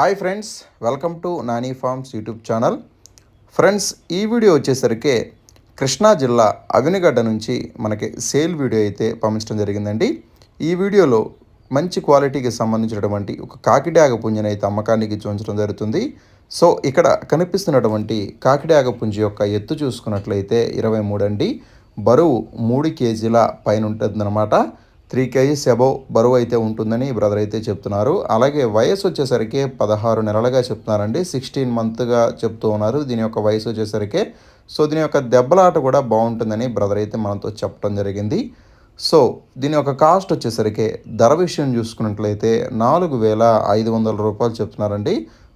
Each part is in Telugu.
Hi friends welcome to Nani farms YouTube channel friends ఈ వీడియో వచ్చేసరికి కృష్ణా జిల్లా అవినిగడ్డ నుంచి మనకి సేల్ వీడియో అయితే పంపించడం జరిగిందండి. ఈ వీడియోలో మంచి క్వాలిటీకి సంబంధించినటువంటి ఒక కాకిడాగ పుంజని అయితే అమ్మకానికి చూపించడం జరుగుతుంది. సో ఇక్కడ కనిపిస్తున్నటువంటి కాకిడాగ పుంజి యొక్క ఎత్తు చూసుకున్నట్లయితే ఇరవై మూడు అండి. బరువు మూడు కేజీల పైన ఉంటుందన్నమాట. త్రీ కేజీస్ అబౌవ్ బరువు అయితే ఉంటుందని బ్రదర్ అయితే చెప్తున్నారు. అలాగే వయసు వచ్చేసరికి పదహారు నెలలుగా చెప్తున్నారండి. సిక్స్టీన్ మంత్గా చెప్తూ ఉన్నారు. దీని యొక్క వయసు వచ్చేసరికి సో దీని యొక్క దెబ్బలాట కూడా బాగుంటుందని బ్రదర్ అయితే మనతో చెప్పడం జరిగింది. సో దీని యొక్క కాస్ట్ వచ్చేసరికి ధర విషయం చూసుకున్నట్లయితే నాలుగు వేల ఐదు వందల రూపాయలు చెప్తున్నారండి.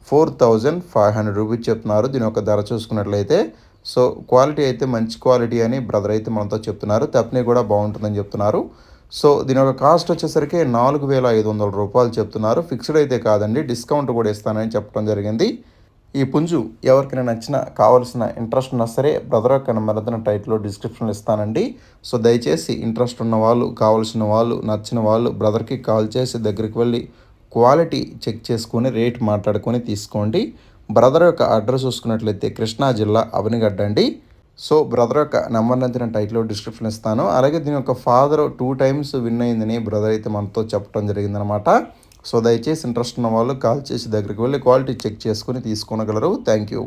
Four thousand five hundred rupees చెప్తున్నారు. దీని యొక్క ధర చూసుకున్నట్లయితే సో క్వాలిటీ అయితే మంచి క్వాలిటీ అని బ్రదర్ అయితే మనతో చెప్తున్నారు. తప్పని కూడా బాగుంటుందని చెప్తున్నారు. సో దీని యొక్క కాస్ట్ వచ్చేసరికి నాలుగు వేల ఐదు వందల రూపాయలు చెప్తున్నారు. ఫిక్స్డ్ అయితే కాదండి డిస్కౌంట్ కూడా ఇస్తానని చెప్పడం జరిగింది. ఈ పుంజు ఎవరికైనా నచ్చిన కావాల్సిన ఇంట్రెస్ట్ ఉన్నా సరే బ్రదర్ యొక్క నెంబర్ అయితే టైట్లో డిస్క్రిప్షన్లో ఇస్తానండి. సో దయచేసి ఇంట్రెస్ట్ ఉన్న వాళ్ళు కావాల్సిన వాళ్ళు నచ్చిన వాళ్ళు బ్రదర్కి కాల్ చేసి దగ్గరికి వెళ్ళి క్వాలిటీ చెక్ చేసుకొని రేట్ మాట్లాడుకొని తీసుకోండి. బ్రదర్ యొక్క అడ్రస్ చూసుకున్నట్లయితే కృష్ణా జిల్లా అవనిగడ్డ అండి. సో బ్రదర్ యొక్క నెంబర్ అయితే నేను టైట్లో డిస్క్రిప్షన్ ఇస్తాను. అలాగే దీని యొక్క ఫాదర్ టూ టైమ్స్ విన్ అయిందని బ్రదర్ అయితే మనతో చెప్పడం జరిగిందనమాట సో దయచేసి ఇంట్రెస్ట్ ఉన్న వాళ్ళు కాల్ చేసి దగ్గరికి వెళ్ళి క్వాలిటీ చెక్ చేసుకొని తీసుకోనగలరు. Thank you.